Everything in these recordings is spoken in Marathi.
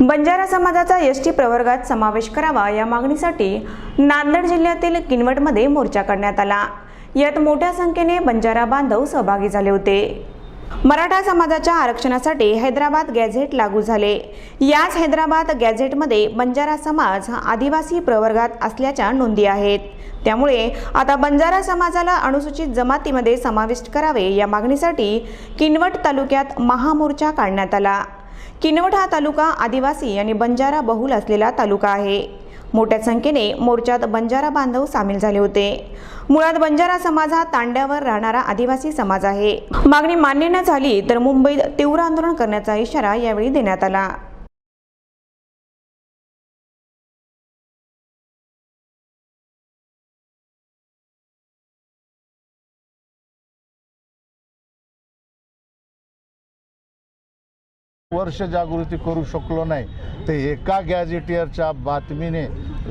बंजारा समाजाचा एस टी प्रवर्गात समावेश करावा या मागणीसाठी नांदेड जिल्ह्यातील किनवटमध्ये मोर्चा काढण्यात आला. यात मोठ्या संख्येने बंजारा बांधव सहभागी झाले होते. मराठा समाजाच्या आरक्षणासाठी हैदराबाद गॅझेट लागू झाले. याच हैदराबाद गॅझेटमध्ये बंजारा समाज हा आदिवासी प्रवर्गात असल्याच्या नोंदी आहेत. त्यामुळे आता बंजारा समाजाला अनुसूचित जमातीमध्ये समाविष्ट करावे या मागणीसाठी किनवट तालुक्यात महामोर्चा काढण्यात आला. किनवट हा तालुका आदिवासी आणि बंजारा बहुल असलेला तालुका आहे. मोठ्या संख्येने मोर्चात बंजारा बांधव सामील झाले होते. मुळात बंजारा समाज हा तांड्यावर राहणारा आदिवासी समाज आहे. मागणी मान्य न झाली तर मुंबईत तीव्र आंदोलन करण्याचा इशारा यावेळी देण्यात आला. वर्ष जागृती करू शकलो नाही ते एका गॅझेटियरच्या बातमीने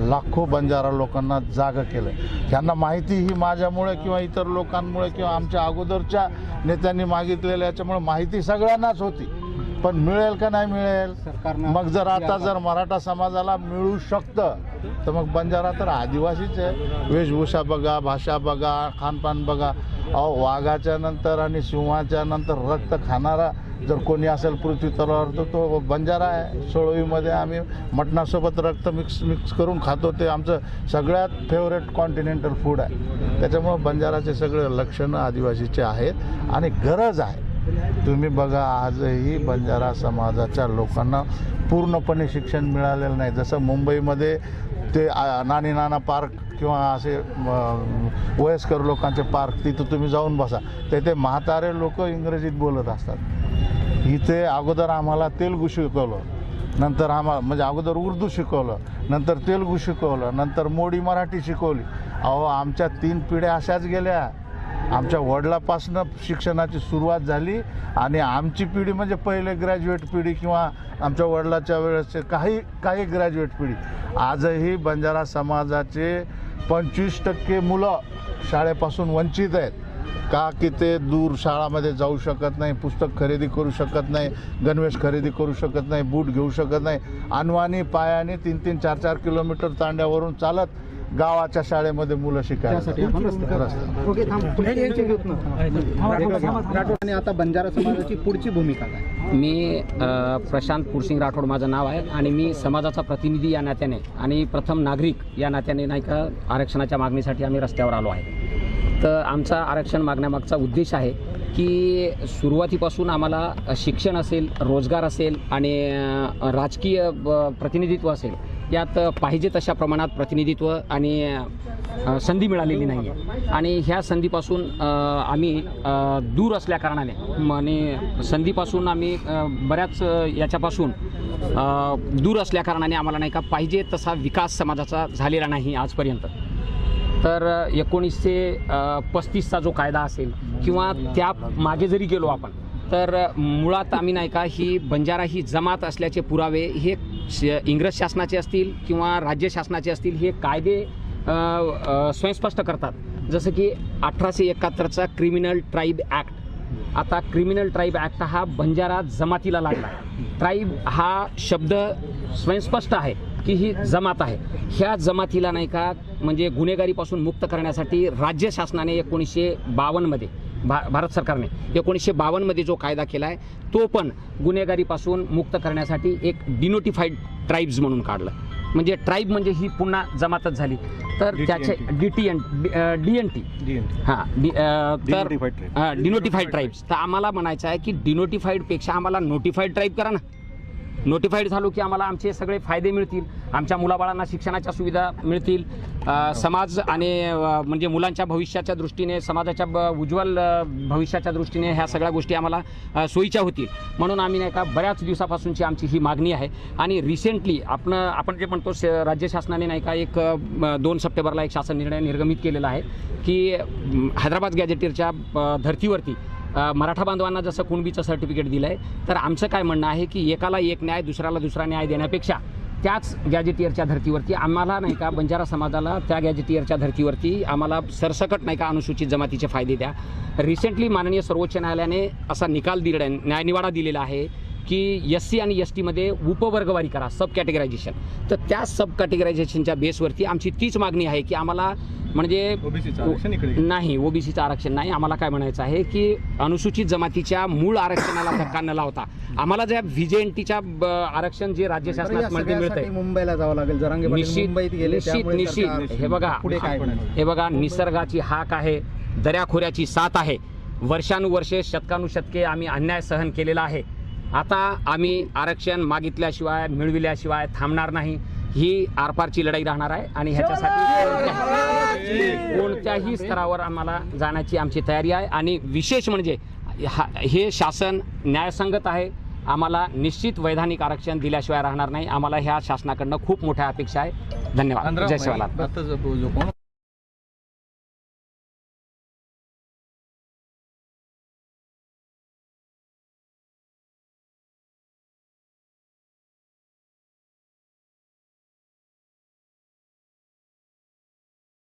लाखो बंजारा लोकांना जाग केलं ह्यांना माहिती ही माझ्यामुळे किंवा इतर लोकांमुळे किंवा आमच्या अगोदरच्या नेत्यांनी मागितलेल्या याच्यामुळे माहिती सगळ्यांनाच होती. पण मिळेल का नाही मिळेल? मग जर आता जर मराठा समाजाला मिळू शकतं तर मग बंजारा तर आदिवासीच आहे. वेशभूषा बघा भाषा बघा खानपान बघा. अहो वाघाच्या नंतर आणि सिंहाच्या नंतर रक्त खाणारा जर कोणी असेल पृथ्वी तलावर तर तो बंजारा आहे. सोळवीमध्ये आम्ही मटणासोबत रक्त मिक्स मिक्स करून खातो. ते आमचं सगळ्यात फेवरेट कॉन्टिनेंटल फूड आहे. त्याच्यामुळं बंजाराचे सगळे लक्षणं आदिवासीचे आहेत आणि गरज आहे. तुम्ही बघा आजही बंजारा समाजाच्या लोकांना पूर्णपणे शिक्षण मिळालेलं नाही. जसं मुंबईमध्ये ते नानी नाना पार्क किंवा असे वयस्कर लोकांचे पार्क तिथं तुम्ही जाऊन बसा. तेथे म्हातारे लोक इंग्रजीत बोलत असतात. इथे अगोदर आम्हाला तेलगू शिकवलं. नंतर आम्हाला म्हणजे अगोदर उर्दू शिकवलं. नंतर तेलगू शिकवलं. नंतर मोडी मराठी शिकवली. अहो आमच्या तीन पिढ्या अशाच गेल्या. आमच्या वडिलापासनं शिक्षणाची सुरुवात झाली आणि आमची पिढी म्हणजे पहिले ग्रॅज्युएट पिढी किंवा आमच्या वडिलाच्या वेळेसचे काही काही ग्रॅज्युएट पिढी. आजही बंजारा समाजाचे पंचवीस टक्के मुलं शाळेपासून वंचित आहेत. का की ते दूर शाळामध्ये जाऊ शकत नाही पुस्तक खरेदी करू शकत नाही गणवेश खरेदी करू शकत नाही बूट घेऊ शकत नाही. अनवाणी पायाने तीन तीन चार चार किलोमीटर तांड्यावरून चालत गावाच्या शाळेमध्ये मुलं शिकायला. आणि आता बंजारा समाजाची पुढची भूमिका काय? मी प्रशांत पुरसिंग राठोड माझं नाव आहे आणि मी समाजाचा प्रतिनिधी या नात्याने आणि प्रथम नागरिक या नात्याने नाही का आरक्षणाच्या मागणीसाठी आम्ही रस्त्यावर आलो आहे. तर आमचा आरक्षण मागण्यामागचा उद्देश आहे की सुरुवातीपासून आम्हाला शिक्षण असेल रोजगार असेल आणि राजकीय ब- प्रतिनिधित्व असेल यात पाहिजे तशा प्रमाणात प्रतिनिधित्व आणि संधी मिळालेली नाही आहे आणि ह्या संधीपासून आम्ही दूर असल्या कारणाने आणि संधीपासून आम्ही बऱ्याच याच्यापासून दूर असल्या कारणाने आम्हाला नाही का पाहिजे तसा विकास समाजाचा झालेला नाही आजपर्यंत. तर एकोणीसशे पस्तीसचा जो कायदा असेल किंवा त्या मागे जरी गेलो आपण तर मुळात आम्ही नाही का ही बंजारा ही जमात असल्याचे पुरावे हे श- इंग्रज शासनाचे असतील किंवा राज्य शासनाचे असतील हे कायदे स्वयंस्पष्ट करतात. जसं की अठराशे एकाहत्तरचा क्रिमिनल ट्राईब ॲक्ट. आता क्रिमिनल ट्राईब ॲक्ट हा बंजारा जमातीला लागला ट्राईब हा शब्द स्वयंस्पष्ट आहे. की ही जमात आहे. ह्या जमातीला नाही का म्हणजे गुन्हेगारीपासून मुक्त करण्यासाठी राज्य शासनाने एकोणीसशे बावन्नमध्ये भा भारत सरकारने एकोणीसशे बावन्नमध्ये जो कायदा केला आहे तो पण गुन्हेगारीपासून मुक्त करण्यासाठी एक डिनोटिफाईड ट्राईब्स म्हणून काढलं. म्हणजे ट्राईब म्हणजे ही पुन्हा जमातच झाली. तर त्याचे D T N D N T हां तर डिनोटिफाईड ट्राईब्स तर आम्हाला म्हणायचं आहे की डिनोटिफाईडपेक्षा आम्हाला नोटिफाईड ट्राईब करा ना. नोटिफाईड झालो की आम्हाला आमचे सगळे फायदे मिळतील. आमच्या मुलाबाळांना शिक्षणाच्या सुविधा मिळतील. समाज आणि म्हणजे मुलांच्या भविष्याच्या दृष्टीने समाजाच्या ब- उज्ज्वल भविष्याच्या दृष्टीने ह्या सगळ्या गोष्टी आम्हाला सोयीच्या होतील. म्हणून आम्ही नाही का बऱ्याच दिवसापासूनची आमची ही मागणी आहे. आणि रिसेंटली आपण आपण जे म्हणतो राज्य शासनाने नाही का एक दोन सप्टेंबरला एक शासन निर्णय निर्गमित केलेला आहे की हैदराबाद गॅजेटीरच्या धर्तीवरती मराठा बांधवांना जसं कुणबीचं सर्टिफिकेट दिलं आहे तर आमचं काय म्हणणं आहे की एकाला एक न्याय दुसऱ्याला दुसरा न्याय देण्यापेक्षा त्याच गॅजेटियरच्या धर्तीवरती आम्हाला नाही का बंजारा समाजाला त्या गॅजेटियरच्या धर्तीवरती आम्हाला सरसकट नाही का अनुसूचित जमातीचे फायदे द्या. रिसेंटली माननीय सर्वोच्च न्यायालयाने असा निकाल दिला न्यायनिवाडा दिलेला आहे. की एस सी आणि एस टीमध्ये उपवर्गवारी करा सब कॅटेगरायझेशन तर त्या सब कॅटेगरायझेशनच्या बेसवरती आमची तीच मागणी आहे की आम्हाला म्हणजे नाही ओबीसीचं आरक्षण नाही. आम्हाला काय म्हणायचं आहे की अनुसूचित जमातीच्या मूळ आरक्षणाला धक्का न लावता आम्हाला ज्या व्हीजेएनटीच्या आरक्षण जे राज्य शासनामध्ये मिळतंय सगळ्यासाठी मुंबईला जावं लागेल. निश्चित मुंबईत गेले निश्चित हे बघा पुढे काय होणार? हे बघा निसर्गाची हाक आहे दर्याखोऱ्याची साथ आहे. वर्षानुवर्षे शतकानुशतके आम्ही अन्याय सहन केलेला आहे. आता आम्ही आरक्षण मागितल्याशिवाय मिळविल्याशिवाय थांबणार नाही. ही आरपारची लढाई राहणार आहे आणि ह्याच्यासाठी कोणत्या- कोणत्याही स्तरावर आम्हाला जाण्याची आमची तयारी आहे. आणि विशेष म्हणजे हा- हे शासन न्यायसंगत आहे. आम्हाला निश्चित वैधानिक आरक्षण दिल्याशिवाय राहणार नाही. आम्हाला ह्या शासनाकडनं खूप मोठ्या अपेक्षा आहे. धन्यवाद. जय शिवलाल